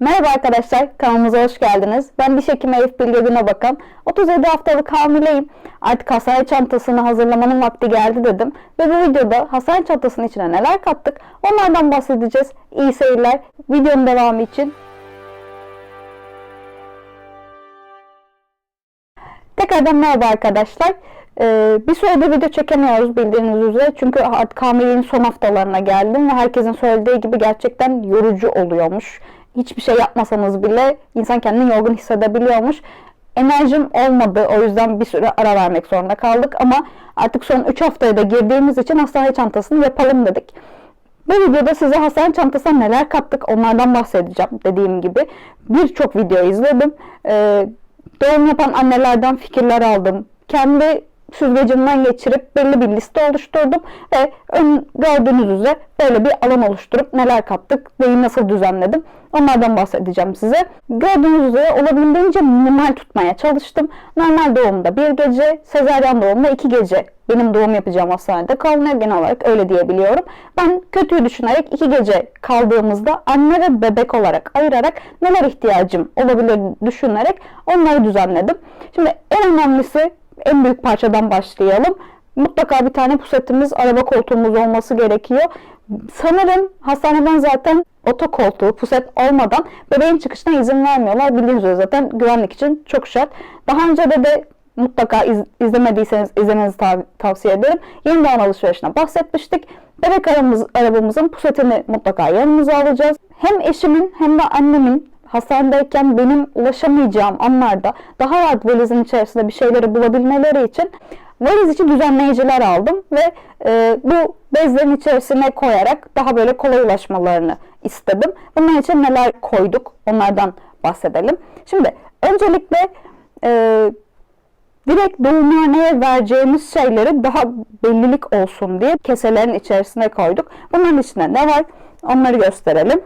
Merhaba arkadaşlar, kanalımıza hoş geldiniz. Ben diş hekimi Elif Bilge Güne Bakan. 37 haftalık hamileyim. Artık hastane çantasını hazırlamanın vakti geldi dedim. Ve bu videoda hastane çantasının içine neler kattık onlardan bahsedeceğiz. İyi seyirler. Videonun devamı için Tekrardan merhaba arkadaşlar. Ee, bir süredir video çekemiyoruz bildiğiniz üzere. Çünkü artık hamileliğin son haftalarına geldim ve herkesin söylediği gibi gerçekten yorucu oluyormuş. Hiçbir şey yapmasanız bile insan kendini yorgun hissedebiliyormuş. Enerjim olmadı o yüzden bir süre ara vermek zorunda kaldık ama artık son 3 haftaya da girdiğimiz için hastane çantasını yapalım dedik. Bu videoda size hastane çantasına neler kattık onlardan bahsedeceğim dediğim gibi. Birçok video izledim. Ee, doğum yapan annelerden fikirler aldım. Kendi süzgecimden geçirip belli bir liste oluşturdum ve ön, gördüğünüz üzere böyle bir alan oluşturup neler kattık, neyi nasıl düzenledim onlardan bahsedeceğim size. Gördüğünüz üzere olabildiğince minimal tutmaya çalıştım. Normal doğumda bir gece, sezaryen doğumda iki gece benim doğum yapacağım hastanede kalınıyor. Genel olarak öyle diyebiliyorum. Ben kötüyü düşünerek iki gece kaldığımızda anne ve bebek olarak ayırarak neler ihtiyacım olabilir düşünerek onları düzenledim. Şimdi en önemlisi en büyük parçadan başlayalım. Mutlaka bir tane pusetimiz, araba koltuğumuz olması gerekiyor. Sanırım hastaneden zaten oto koltuğu, puset olmadan bebeğin çıkışına izin vermiyorlar. Bildiğiniz üzere zaten güvenlik için çok şart. Daha önce de de mutlaka iz, izlemediyseniz izlemenizi tav- tavsiye ederim. Yeni doğan alışverişine bahsetmiştik. Bebek aramız, arabamızın pusetini mutlaka yanımıza alacağız. Hem eşimin hem de annemin hastanedeyken benim ulaşamayacağım anlarda daha rahat valizin içerisinde bir şeyleri bulabilmeleri için valiz içi düzenleyiciler aldım ve e, bu bezlerin içerisine koyarak daha böyle kolay ulaşmalarını istedim. Bunun için neler koyduk onlardan bahsedelim. Şimdi öncelikle e, direkt doğumhaneye vereceğimiz şeyleri daha bellilik olsun diye keselerin içerisine koyduk. Bunların içinde ne var onları gösterelim.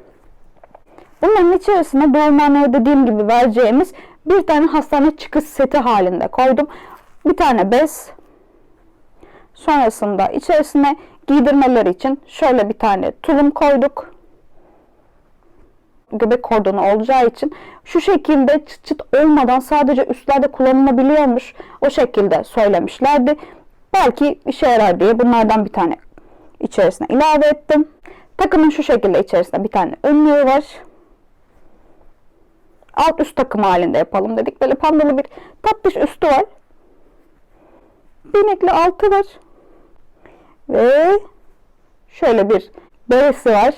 Bunların içerisine doğumhaneye dediğim gibi vereceğimiz bir tane hastane çıkış seti halinde koydum. Bir tane bez. Sonrasında içerisine giydirmeleri için şöyle bir tane tulum koyduk. Göbek kordonu olacağı için şu şekilde çıt çıt olmadan sadece üstlerde kullanılabiliyormuş. O şekilde söylemişlerdi. Belki işe yarar diye bunlardan bir tane içerisine ilave ettim. Takımın şu şekilde içerisinde bir tane önlüğü var alt üst takım halinde yapalım dedik. Böyle pandalı bir tatlış üstü var. Binekli altı var. Ve şöyle bir beresi var.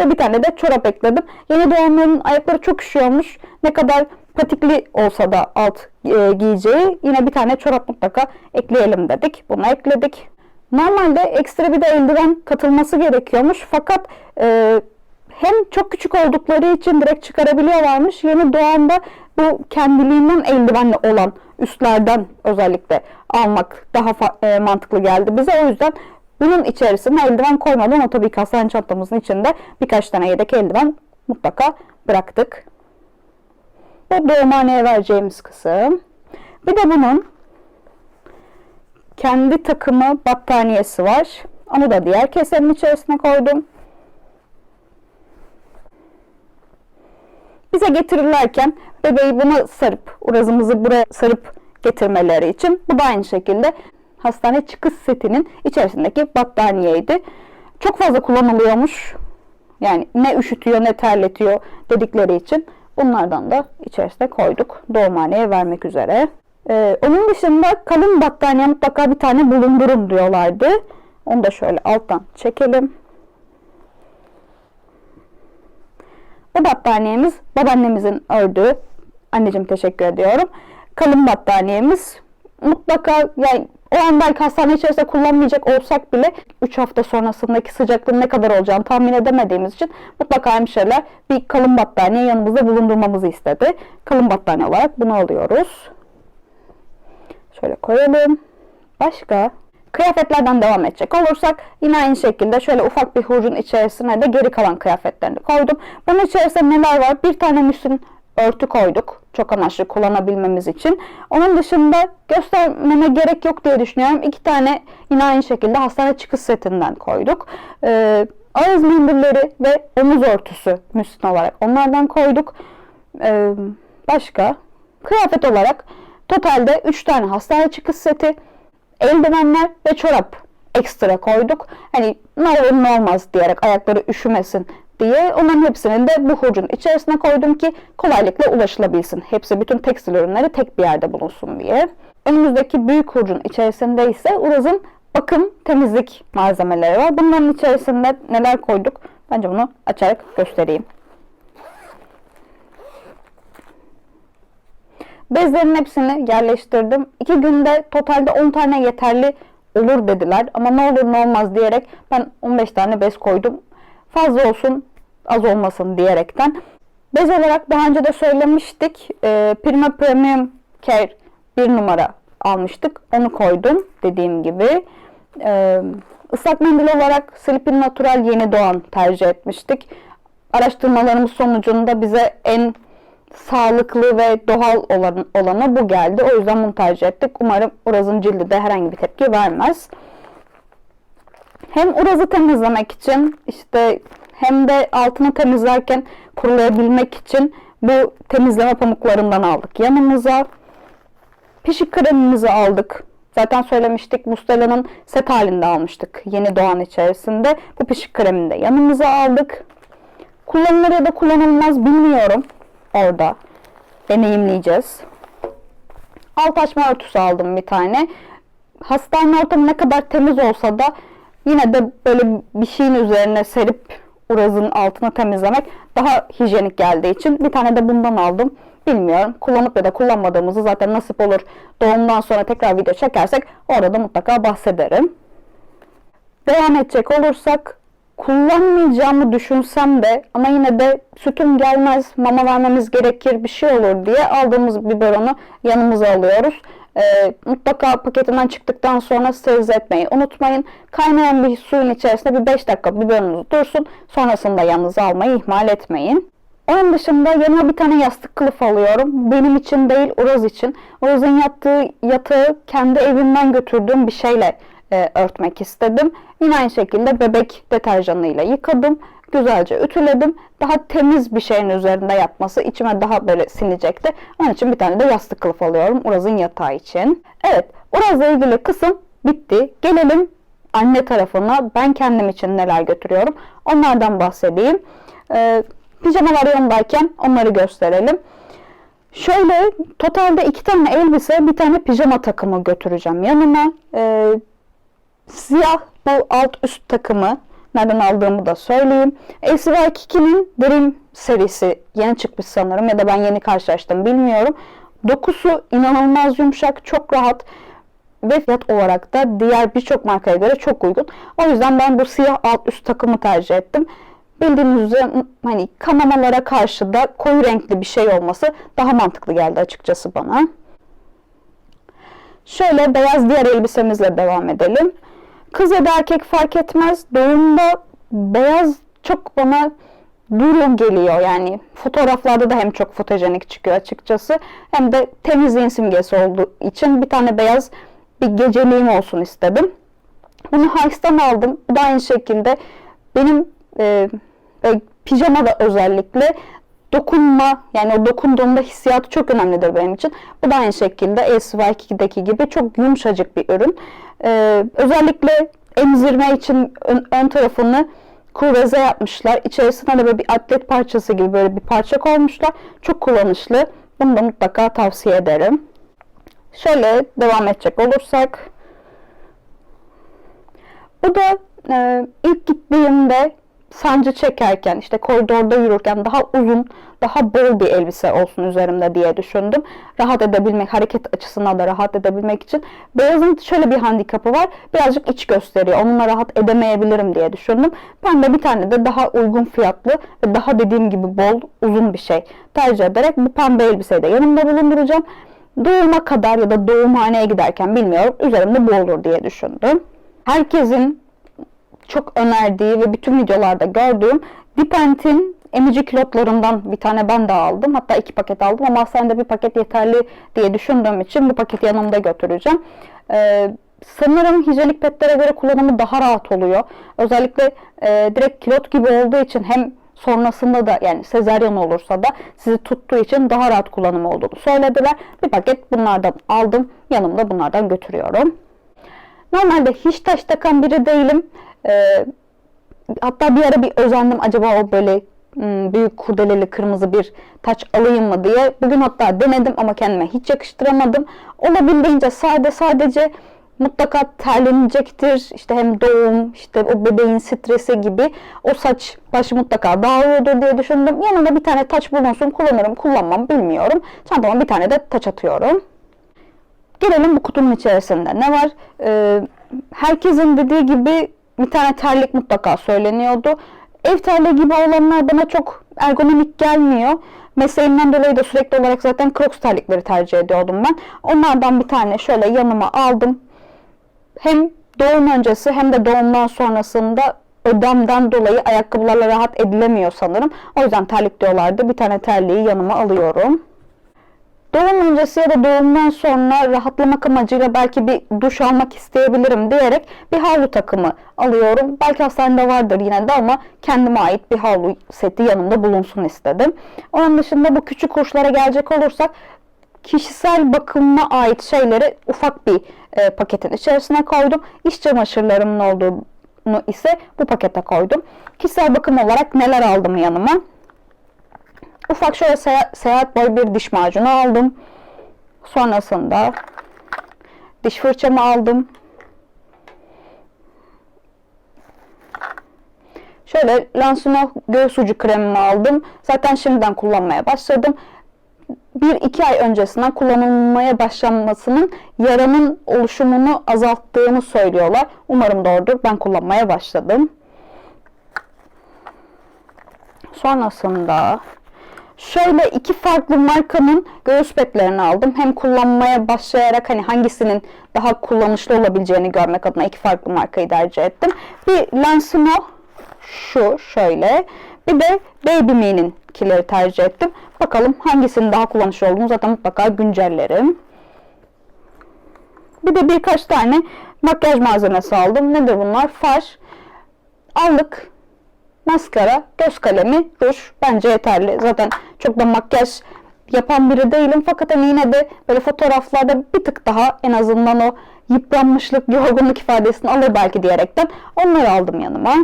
Ve bir tane de çorap ekledim. Yeni doğanların ayakları çok üşüyormuş. Ne kadar patikli olsa da alt e, giyeceği yine bir tane çorap mutlaka ekleyelim dedik. Bunu ekledik. Normalde ekstra bir de eldiven katılması gerekiyormuş. Fakat e, hem çok küçük oldukları için direkt çıkarabiliyorlarmış. Yeni doğanda bu kendiliğinden eldivenli olan üstlerden özellikle almak daha e, mantıklı geldi bize. O yüzden bunun içerisine eldiven koymadan o tabii ki hastane çantamızın içinde birkaç tane yedek eldiven mutlaka bıraktık. Bu doğumhaneye vereceğimiz kısım. Bir de bunun kendi takımı battaniyesi var. Onu da diğer kesenin içerisine koydum. Bize getirirlerken bebeği buna sarıp, urazımızı buraya sarıp getirmeleri için bu da aynı şekilde hastane çıkış setinin içerisindeki battaniyeydi. Çok fazla kullanılıyormuş. Yani ne üşütüyor ne terletiyor dedikleri için bunlardan da içerisine koyduk. Doğumhaneye vermek üzere. Ee, onun dışında kalın battaniye mutlaka bir tane bulundurun diyorlardı. Onu da şöyle alttan çekelim. Bu battaniyemiz babaannemizin ördüğü. Anneciğim teşekkür ediyorum. Kalın battaniyemiz. Mutlaka yani o an belki hastane içerisinde kullanmayacak olsak bile 3 hafta sonrasındaki sıcaklığın ne kadar olacağını tahmin edemediğimiz için mutlaka hemşireler bir kalın battaniye yanımızda bulundurmamızı istedi. Kalın battaniye olarak bunu alıyoruz. Şöyle koyalım. Başka? Kıyafetlerden devam edecek olursak yine aynı şekilde şöyle ufak bir hurcun içerisine de geri kalan kıyafetlerini koydum. Bunun içerisinde neler var? Bir tane müslin örtü koyduk. Çok amaçlı kullanabilmemiz için. Onun dışında göstermeme gerek yok diye düşünüyorum. İki tane yine aynı şekilde hastane çıkış setinden koyduk. Ee, ağız mendilleri ve omuz örtüsü müslin olarak onlardan koyduk. Ee, başka kıyafet olarak totalde 3 tane hastane çıkış seti, eldivenler ve çorap ekstra koyduk. Hani ne olur ne olmaz diyerek ayakları üşümesin diye onların hepsini de bu hurcun içerisine koydum ki kolaylıkla ulaşılabilsin. Hepsi bütün tekstil ürünleri tek bir yerde bulunsun diye. Önümüzdeki büyük hurcun içerisinde ise Uraz'ın bakım temizlik malzemeleri var. Bunların içerisinde neler koyduk? Bence bunu açarak göstereyim. Bezlerin hepsini yerleştirdim. İki günde totalde 10 tane yeterli olur dediler. Ama ne olur ne olmaz diyerek ben 15 tane bez koydum. Fazla olsun az olmasın diyerekten. Bez olarak daha önce de söylemiştik. E, Prima Premium Care bir numara almıştık. Onu koydum dediğim gibi. E, ıslak mendil olarak Sleeping Natural Yeni Doğan tercih etmiştik. Araştırmalarımız sonucunda bize en sağlıklı ve doğal olan, olanı bu geldi. O yüzden bunu tercih ettik. Umarım Uraz'ın cildi de herhangi bir tepki vermez. Hem Uraz'ı temizlemek için işte hem de altını temizlerken kurulayabilmek için bu temizleme pamuklarından aldık yanımıza. Pişik kremimizi aldık. Zaten söylemiştik Mustela'nın set halinde almıştık. Yeni doğan içerisinde. Bu pişik kremini de yanımıza aldık. Kullanılır ya da kullanılmaz bilmiyorum. Orada deneyimleyeceğiz. Alt örtüsü aldım bir tane. Hastane ortamı ne kadar temiz olsa da yine de böyle bir şeyin üzerine serip urazın altını temizlemek daha hijyenik geldiği için bir tane de bundan aldım. Bilmiyorum. Kullanıp ya da kullanmadığımızı zaten nasip olur. Doğumdan sonra tekrar video çekersek orada mutlaka bahsederim. Devam edecek olursak kullanmayacağımı düşünsem de ama yine de sütüm gelmez, mama vermemiz gerekir, bir şey olur diye aldığımız biberonu yanımıza alıyoruz. Ee, mutlaka paketinden çıktıktan sonra sterilize etmeyi unutmayın. Kaynayan bir suyun içerisinde bir 5 dakika biberonunuz dursun. Sonrasında yanınıza almayı ihmal etmeyin. Onun dışında yanıma bir tane yastık kılıf alıyorum. Benim için değil, Uraz için. Uraz'ın yattığı yatağı kendi evimden götürdüğüm bir şeyle e, örtmek istedim. Yine aynı şekilde bebek deterjanıyla yıkadım. Güzelce ütüledim. Daha temiz bir şeyin üzerinde yatması içime daha böyle sinecekti. Onun için bir tane de yastık kılıf alıyorum Uraz'ın yatağı için. Evet, Uraz'la ilgili kısım bitti. Gelelim anne tarafına. Ben kendim için neler götürüyorum. Onlardan bahsedeyim. Ee, pijamalar yanındayken onları gösterelim. Şöyle totalde iki tane elbise, bir tane pijama takımı götüreceğim yanıma. Ee, siyah bu alt üst takımı nereden aldığımı da söyleyeyim. LCY Kiki'nin Dream serisi yeni çıkmış sanırım ya da ben yeni karşılaştım bilmiyorum. Dokusu inanılmaz yumuşak, çok rahat ve fiyat olarak da diğer birçok markaya göre çok uygun. O yüzden ben bu siyah alt üst takımı tercih ettim. Bildiğiniz üzere hani kanamalara karşı da koyu renkli bir şey olması daha mantıklı geldi açıkçası bana. Şöyle beyaz diğer elbisemizle devam edelim. Kız ya da erkek fark etmez. Doğumda beyaz çok bana duru geliyor. Yani fotoğraflarda da hem çok fotojenik çıkıyor açıkçası. Hem de temizliğin simgesi olduğu için bir tane beyaz bir geceliğim olsun istedim. Bunu Hice'dan aldım. Bu da aynı şekilde benim e, pijamada özellikle dokunma yani o dokunduğumda hissiyatı çok önemlidir benim için. Bu da aynı şekilde LCY2'deki gibi çok yumuşacık bir ürün. Ee, özellikle emzirme için ön, ön tarafını kurveze yapmışlar. İçerisine de böyle bir atlet parçası gibi böyle bir parça koymuşlar. Çok kullanışlı. Bunu da mutlaka tavsiye ederim. Şöyle devam edecek olursak. Bu da e, ilk gittiğimde sancı çekerken işte koridorda yürürken daha uzun daha bol bir elbise olsun üzerimde diye düşündüm. Rahat edebilmek, hareket açısından da rahat edebilmek için. Beyazın şöyle bir handikapı var. Birazcık iç gösteriyor. Onunla rahat edemeyebilirim diye düşündüm. De bir tane de daha uygun fiyatlı ve daha dediğim gibi bol, uzun bir şey tercih ederek bu pembe elbiseyi de yanımda bulunduracağım. Doğuma kadar ya da doğumhaneye giderken bilmiyorum üzerimde bu olur diye düşündüm. Herkesin çok önerdiği ve bütün videolarda gördüğüm Dipent'in emici kilotlarından bir tane ben de aldım. Hatta iki paket aldım ama hastanede bir paket yeterli diye düşündüğüm için bu paketi yanımda götüreceğim. Ee, sanırım hijyenik petlere göre kullanımı daha rahat oluyor. Özellikle e, direkt kilot gibi olduğu için hem sonrasında da yani sezaryen olursa da sizi tuttuğu için daha rahat kullanımı olduğunu söylediler. Bir paket bunlardan aldım. Yanımda bunlardan götürüyorum. Normalde hiç taş takan biri değilim. Ee, hatta bir ara bir özendim acaba o böyle hmm, büyük kurdeleli kırmızı bir taç alayım mı diye. Bugün hatta denedim ama kendime hiç yakıştıramadım. Olabildiğince sade sadece mutlaka terlenecektir. İşte hem doğum, işte o bebeğin stresi gibi o saç başı mutlaka dağılıyordur diye düşündüm. Yanında bir tane taç bulunsun kullanırım kullanmam bilmiyorum. Çantama bir tane de taç atıyorum. Gelelim bu kutunun içerisinde. Ne var? Ee, herkesin dediği gibi bir tane terlik mutlaka söyleniyordu. Ev terliği gibi olanlar bana çok ergonomik gelmiyor. Mesleğimden dolayı da sürekli olarak zaten Crocs terlikleri tercih ediyordum ben. Onlardan bir tane şöyle yanıma aldım. Hem doğum öncesi hem de doğumdan sonrasında ödemden dolayı ayakkabılarla rahat edilemiyor sanırım. O yüzden terlik diyorlardı. Bir tane terliği yanıma alıyorum. Doğum öncesi ya da doğumdan sonra rahatlamak amacıyla belki bir duş almak isteyebilirim diyerek bir havlu takımı alıyorum. Belki hastanede vardır yine de ama kendime ait bir havlu seti yanımda bulunsun istedim. Onun dışında bu küçük kuşlara gelecek olursak kişisel bakıma ait şeyleri ufak bir e, paketin içerisine koydum. İş çamaşırlarımın olduğunu ise bu pakete koydum. Kişisel bakım olarak neler aldım yanıma? Ufak şöyle seyahat, seyahat boyu bir diş macunu aldım. Sonrasında diş fırçamı aldım. Şöyle Lansino göğüs ucu kremimi aldım. Zaten şimdiden kullanmaya başladım. 1-2 ay öncesinden kullanılmaya başlanmasının yaranın oluşumunu azalttığını söylüyorlar. Umarım doğrudur. Ben kullanmaya başladım. Sonrasında Şöyle iki farklı markanın göğüs petlerini aldım. Hem kullanmaya başlayarak hani hangisinin daha kullanışlı olabileceğini görmek adına iki farklı markayı tercih ettim. Bir Lansino şu şöyle. Bir de Baby Me'nin kileri tercih ettim. Bakalım hangisinin daha kullanışlı olduğunu zaten mutlaka güncellerim. Bir de birkaç tane makyaj malzemesi aldım. Nedir bunlar? Far, allık, maskara, göz kalemi, ruj bence yeterli. Zaten çok da makyaj yapan biri değilim fakat hani yine de böyle fotoğraflarda bir tık daha en azından o yıpranmışlık, yorgunluk ifadesini alır belki diyerekten onları aldım yanıma.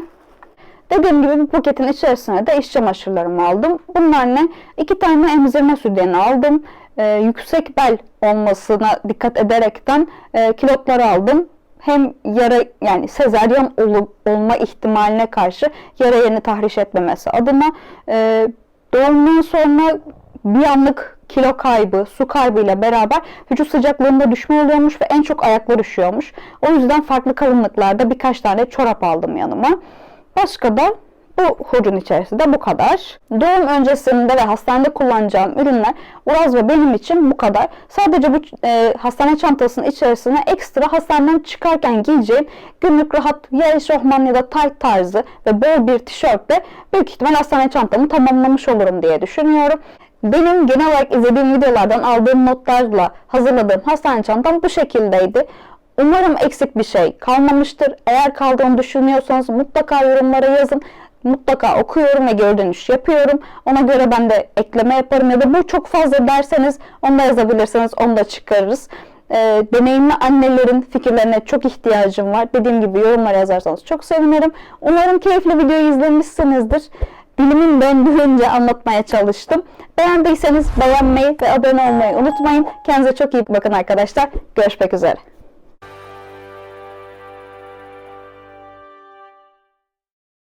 Dediğim gibi bir paketin içerisine de iş çamaşırlarımı aldım. Bunlar ne? İki tane emzirme sütyeni aldım. Ee, yüksek bel olmasına dikkat ederekten e, kilotları aldım hem yara yani sezaryen ol, olma ihtimaline karşı yara yerini tahriş etmemesi adına e, doğumdan sonra bir anlık kilo kaybı, su kaybı ile beraber vücut sıcaklığında düşme oluyormuş ve en çok ayaklar üşüyormuş. O yüzden farklı kalınlıklarda birkaç tane çorap aldım yanıma. Başka da bu hurcun içerisinde bu kadar. Doğum öncesinde ve hastanede kullanacağım ürünler Uraz ve benim için bu kadar. Sadece bu e, hastane çantasının içerisine ekstra hastaneden çıkarken giyeceğim günlük rahat ya eşofman ya da tight tarzı ve bol bir tişörtle büyük ihtimal hastane çantamı tamamlamış olurum diye düşünüyorum. Benim genel olarak izlediğim videolardan aldığım notlarla hazırladığım hastane çantam bu şekildeydi. Umarım eksik bir şey kalmamıştır. Eğer kaldığını düşünüyorsanız mutlaka yorumlara yazın mutlaka okuyorum ve geri dönüş yapıyorum. Ona göre ben de ekleme yaparım ya da bu çok fazla derseniz onu da yazabilirsiniz, onu da çıkarırız. E, deneyimli annelerin fikirlerine çok ihtiyacım var. Dediğim gibi yorumlara yazarsanız çok sevinirim. Umarım keyifli videoyu izlemişsinizdir. Dilimin döndüğünce anlatmaya çalıştım. Beğendiyseniz beğenmeyi ve abone olmayı unutmayın. Kendinize çok iyi bakın arkadaşlar. Görüşmek üzere.